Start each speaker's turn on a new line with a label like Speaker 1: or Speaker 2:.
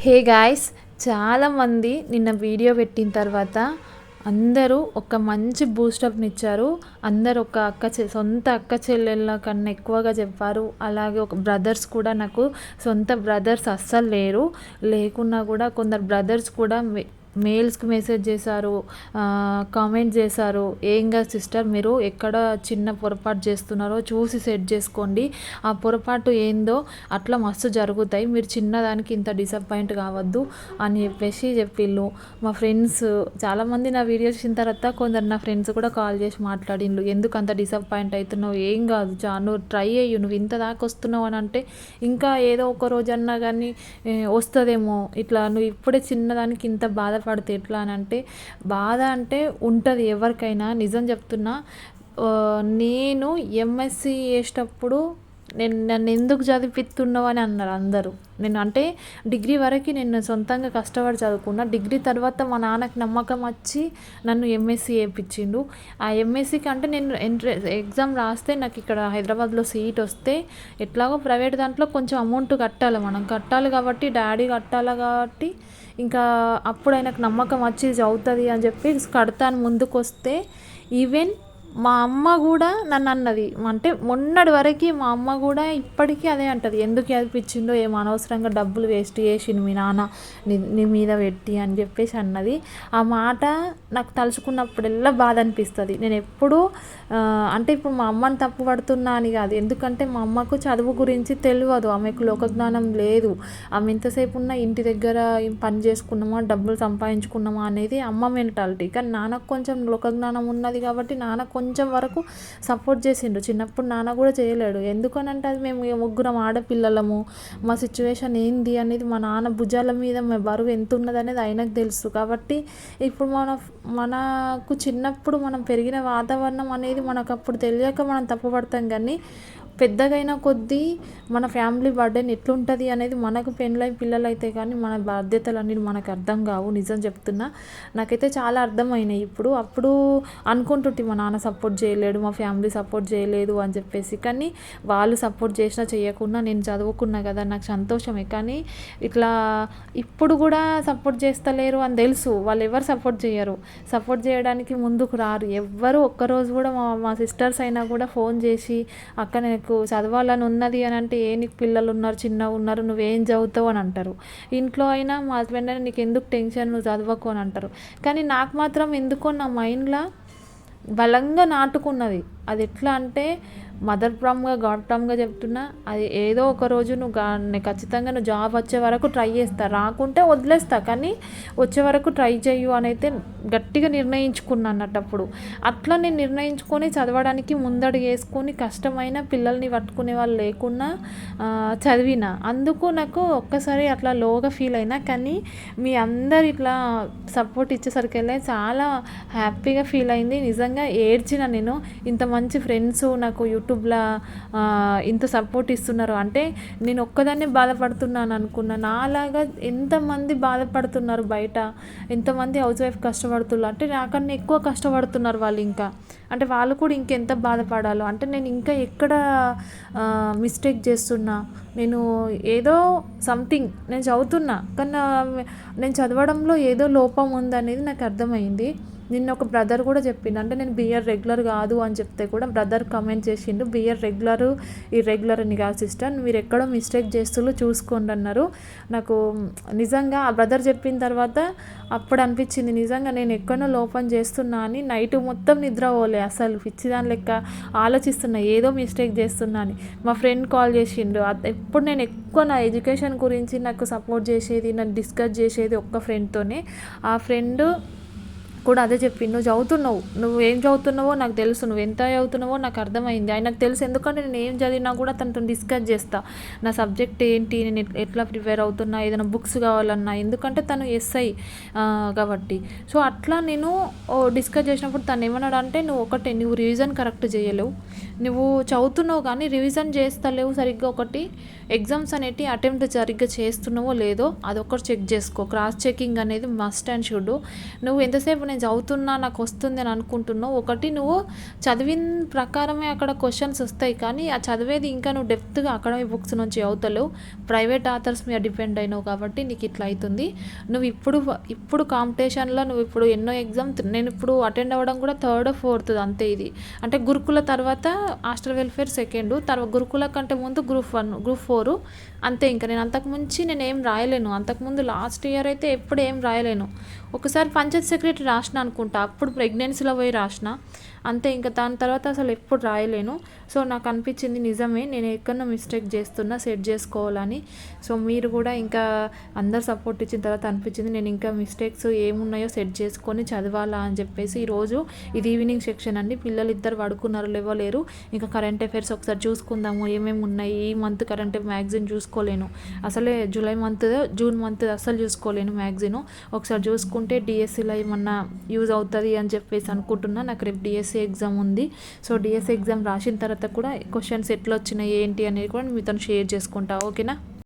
Speaker 1: Hey guys చాలామంది నిన్న video పెట్టిన తర్వాత అందరూ ఒక మంచి బూస్టప్ని ఇచ్చారు అందరు ఒక అక్క చె సొంత అక్క చెల్లెళ్ళ కన్నా ఎక్కువగా చెప్పారు. అలాగే ఒక బ్రదర్స్ కూడా నాకు సొంత బ్రదర్స్ అస్సలు లేరు. లేకున్నా కూడా కొందరు బ్రదర్స్ కూడా మెయిల్స్కి మెసేజ్ చేశారు కామెంట్ చేశారు. ఏంగా సిస్టర్ మీరు ఎక్కడ చిన్న పొరపాటు చేస్తున్నారో చూసి సెట్ చేసుకోండి. ఆ పొరపాటు ఏందో అట్లా మస్తు జరుగుతాయి. మీరు చిన్నదానికి ఇంత డిసప్పాయింట్ కావద్దు అని చెప్పేసి చెప్పిళ్ళు. మా ఫ్రెండ్స్ చాలామంది నా వీడియో చూసిన తర్వాత కొందరు నా ఫ్రెండ్స్ కూడా కాల్ చేసి మాట్లాడిండ్రు ఎందుకు అంత డిసప్పాయింట్ అవుతున్నావు? ఏం కాదు చా నువ్వు ట్రై అయ్యి. నువ్వు ఇంత దాకా వస్తున్నావు అని అంటే ఇంకా ఏదో ఒక రోజు అన్నా కానీ వస్తుందేమో. ఇట్లా నువ్వు ఇప్పుడే చిన్నదానికి ఇంత మాట్లాడితే ఎట్లా అని అంటే బాధ అంటే ఉంటుంది ఎవరికైనా. నిజం చెప్తున్నా నేను ఎంఎస్సి చేసేటప్పుడు నేను నన్ను ఎందుకు చదివిస్తున్నావు అని అన్నారు అందరూ. నేను అంటే డిగ్రీ వరకు నేను సొంతంగా కష్టపడి చదువుకున్నా. డిగ్రీ తర్వాత మా నాన్నకి నమ్మకం వచ్చి నన్ను ఎంఎస్సీ చేయించిండు. ఆ ఎంఎస్సీకి అంటే నేను ఎంట్రెన్స్ ఎగ్జామ్ రాస్తే నాకు ఇక్కడ హైదరాబాద్లో సీట్ వస్తే ఎట్లాగో ప్రైవేట్ దాంట్లో కొంచెం అమౌంట్ కట్టాలి మనం. కట్టాలి కాబట్టి డాడీ కట్టాలి కాబట్టి ఇంకా అప్పుడు ఆయనకు నమ్మకం వచ్చి అవుతుంది అని చెప్పి కడతాను ముందుకు వస్తే ఈవెన్ మా అమ్మ కూడా నన్ను అన్నది. అంటే మొన్నటి వరకు మా అమ్మ కూడా ఇప్పటికీ అదే అంటది. ఎందుకు అనిపించిందో ఏం అనవసరంగా డబ్బులు వేస్ట్ చేసిండు మీ నాన్న నీ నీ మీద పెట్టి అని చెప్పేసి అన్నది. ఆ మాట నాకు తలుచుకున్నప్పుడల్లా బాధ అనిపిస్తుంది. నేను ఎప్పుడూ అంటే ఇప్పుడు మా అమ్మని తప్పు పడుతున్నా అని కాదు. ఎందుకంటే మా అమ్మకు చదువు గురించి తెలియదు ఆమెకు లోకజ్ఞానం లేదు. ఆమె ఎంతసేపు ఉన్న ఇంటి దగ్గర పని చేసుకున్నామా డబ్బులు సంపాదించుకున్నామా అనేది అమ్మ మెంటాలిటీ. కానీ నాన్నకు కొంచెం లోకజ్ఞానం ఉన్నది కాబట్టి నాన్న కొంచెం కొంచెం వరకు సపోర్ట్ చేసిండు చిన్నప్పుడు నాన్న కూడా చేయలేడు. ఎందుకనంటే అది మేము ముగ్గురం ఆడపిల్లలము. మా సిచ్యువేషన్ ఏంది అనేది మా నాన్న భుజాల మీద మా బరువు ఎంత ఉన్నది అనేది ఆయనకు తెలుసు. కాబట్టి ఇప్పుడు మన మనకు చిన్నప్పుడు మనం పెరిగిన వాతావరణం అనేది మనకు అప్పుడు తెలియక మనం తప్పుపడతాం కానీ పెద్దగైన కొద్దీ మన ఫ్యామిలీ బర్డెన్ ఎట్లుంటుంది అనేది మనకు పెళ్ళై పిల్లలు అయితే కానీ మన బాధ్యతలు అనేది మనకు అర్థం కావు నిజం చెప్తున్నా. నాకైతే చాలా అర్థమైనాయి. ఇప్పుడు అప్పుడు అనుకుంటుంటే మా నాన్న సపోర్ట్ చేయలేడు మా ఫ్యామిలీ సపోర్ట్ చేయలేదు అని చెప్పేసి. కానీ వాళ్ళు సపోర్ట్ చేసినా చేయకుండా నేను చదువుకున్నా కదా నాకు సంతోషమే. కానీ ఇట్లా ఇప్పుడు కూడా సపోర్ట్ చేస్తలేరు అని తెలుసు. వాళ్ళు ఎవరు సపోర్ట్ చేయరు. సపోర్ట్ చేయడానికి ముందుకు రారు. ఎవ్వరు ఒక్కరోజు కూడా మా మా సిస్టర్స్ అయినా కూడా ఫోన్ చేసి అక్క నీకు చదవాలని ఉన్నది అని అంటే ఏ నీకు పిల్లలు ఉన్నారు చిన్నగా ఉన్నారు నువ్వేం చదువుతావు అని అంటారు. ఇంట్లో అయినా మా హస్బెండ్ అయినా నీకు ఎందుకు టెన్షన్ నువ్వు చదవకు అని అంటారు. కానీ నాకు మాత్రం ఎందుకో నా మైండ్లో బలంగా నాటుకున్నది. అది ఎట్లా అంటే మదర్ ప్రామ్గా గాడ్ ప్రామ్గా చెప్తున్నా అది ఏదో ఒక రోజు నువ్వు ఖచ్చితంగా నువ్వు జాబ్ వచ్చే వరకు ట్రై చేస్తా. రాకుంటే వదిలేస్తా కానీ వచ్చే వరకు ట్రై చేయు అని అయితే గట్టిగా నిర్ణయించుకున్నా అన్నట్టప్పుడు. అట్లా నేను నిర్ణయించుకొని చదవడానికి ముందడుగు వేసుకొని కష్టమైన పిల్లల్ని పట్టుకునే వాళ్ళు లేకున్నా చదివిన. అందుకు నాకు ఒక్కసారి అట్లా లోగా ఫీల్ అయినా కానీ మీ అందరు ఇట్లా సపోర్ట్ ఇచ్చేసరికి చాలా హ్యాపీగా ఫీల్ అయింది. నిజంగా ఏడ్చిన నేను ఇంత మంచి ఫ్రెండ్స్ నాకు యూట్యూబ్లో ఇంత సపోర్ట్ ఇస్తున్నారు. అంటే నేను ఒక్కదాన్నే బాధపడుతున్నాను అనుకున్నా. నాలాగా ఎంతమంది బాధపడుతున్నారు బయట? ఎంతమంది హౌస్ వైఫ్ కష్టపడుతున్నారు? అంటే నాకన్నా ఎక్కువ కష్టపడుతున్నారు వాళ్ళు ఇంకా. అంటే వాళ్ళు కూడా ఇంకెంత బాధపడాలో? అంటే నేను ఇంకా ఎక్కడ మిస్టేక్ చేస్తున్నా? నేను ఏదో సంథింగ్ నేను చదువుతున్నా. కానీ నేను చదవడంలో ఏదో లోపం ఉందనేది నాకు అర్థమైంది. నిన్న ఒక బ్రదర్ కూడా చెప్పిండు. అంటే నేను బిఆర్ రెగ్యులర్ కాదు అని చెప్తే కూడా బ్రదర్ కమెంట్ చేసిండు. బిఆర్ రెగ్యులర్ ఈ రెగ్యులర్ అని కాదు సిస్టర్. మీరు ఎక్కడో మిస్టేక్ చేస్తున్నారు చూసుకోండి అన్నారు. నాకు నిజంగా ఆ బ్రదర్ చెప్పిన తర్వాత అప్పుడు అనిపించింది. నిజంగా నేను ఎక్కడో లోపం చేస్తున్నా అని నైట్ మొత్తం నిద్ర పోలే అసలు. పిచ్చిదాని లెక్క ఆలోచిస్తున్నా ఏదో మిస్టేక్ చేస్తున్నా అని. మా ఫ్రెండ్ కాల్ చేసిండు. ఎప్పుడు నేను ఎక్కువ నా ఎడ్యుకేషన్ గురించి నాకు సపోర్ట్ చేసేది నన్ను డిస్కస్ చేసేది ఒక్క ఫ్రెండ్తోనే. ఆ ఫ్రెండ్ కూడా అదే చెప్పిండు నువ్వు చదువుతున్నావు నువ్వు ఏం చదువుతున్నావో నాకు తెలుసు నువ్వు ఎంత చదువుతున్నావో నాకు అర్థమైంది. ఆయనకు తెలుసు ఎందుకంటే నేను ఏం చదివినా కూడా తనతో డిస్కస్ చేస్తా. నా సబ్జెక్ట్ ఏంటి నేను ఎట్లా ప్రిపేర్ అవుతున్నా ఏదైనా బుక్స్ కావాలన్నా ఎందుకంటే తను ఎస్ఐ కాబట్టి. సో అట్లా నేను డిస్కస్ చేసినప్పుడు తను ఏమన్నాడు అంటే నువ్వు ఒకటే నువ్వు రివిజన్ కరెక్ట్ చేయలేవు. నువ్వు చదువుతున్నావు కానీ రివిజన్ చేస్తలేవు సరిగ్గా ఒకటి. ఎగ్జామ్స్ అనేటి అటెంప్ట్ సరిగ్గా చేస్తున్నావో లేదో అదొకటి చెక్ చేసుకో. క్రాస్ చెకింగ్ అనేది మస్ట్ అండ్ షుడ్ నువ్వు ఎంతసేపు నేను చదువుతున్నా నాకు వస్తుంది అని అనుకుంటున్నావు. ఒకటి నువ్వు చదివిన ప్రకారమే అక్కడ క్వశ్చన్స్ వస్తాయి. కానీ ఆ చదివేది ఇంకా నువ్వు డెప్త్గా అకాడమిక్ బుక్స్ నుంచి అవుతలేవు ప్రైవేట్ ఆథర్స్ మీద డిపెండ్ అయినావు కాబట్టి నీకు ఇట్లా అవుతుంది. నువ్వు ఇప్పుడు ఇప్పుడు కాంపిటీషన్లో నువ్వు ఇప్పుడు ఎన్నో ఎగ్జామ్ నేను ఇప్పుడు అటెండ్ అవ్వడం కూడా థర్డ్ ఫోర్త్ అంతే ఇది. అంటే గురుకుల తర్వాత హాస్టల్ వెల్ఫేర్ సెకండ్ తర్వాత గురుకుల కంటే ముందు గ్రూప్ వన్ గ్రూప్ ఫోర్ అంతే ఇంకా. నేను అంతకు మించి నేను ఏం రాయలేను. అంతకుముందు లాస్ట్ ఇయర్ అయితే ఎప్పుడు ఏం రాయలేను. ఒకసారి పంచాయత్ సెక్రటరీ రాసిన అనుకుంటా. అప్పుడు ప్రెగ్నెన్సీలో పోయి రాసిన అంతే ఇంకా దాని తర్వాత అసలు ఎప్పుడు రాయలేను. సో నాకు అనిపించింది నిజమే నేను ఎక్కడో మిస్టేక్ చేస్తున్నా సెట్ చేసుకోవాలని. సో మీరు కూడా ఇంకా అందరు సపోర్ట్ ఇచ్చిన తర్వాత అనిపించింది నేను ఇంకా మిస్టేక్స్ ఏమున్నాయో సెట్ చేసుకొని చదవాలా అని చెప్పేసి ఈరోజు ఇది ఈవినింగ్ సెక్షన్ అండి. పిల్లలు ఇద్దరు పడుకున్నారు లేవలేరు ఇంకా కరెంట్ అఫైర్స్ ఒకసారి చూసుకుందాము ఏమేమి ఉన్నాయి? ఈ మంత్ కరెంట్ మ్యాగజైన్ చూసుకోలేను. అసలే జూలై మంత్ జూన్ మంత్ అసలు చూసుకోలేను మ్యాగజైన్. ఒకసారి చూసుకుంటే డిఎస్సిలో ఏమన్నా యూజ్ అవుతుంది అని చెప్పేసి అనుకుంటున్నా. నాకు రేపు డిఎస్సి ఎగ్జామ్ ఉంది. సో డిఎస్సి ఎగ్జామ్ రాసిన తర్వాత కూడా క్వశ్చన్స్ ఎట్లా వచ్చినాయి ఏంటి అనేది కూడా మీతో షేర్ చేసుకుంటా. ఓకేనా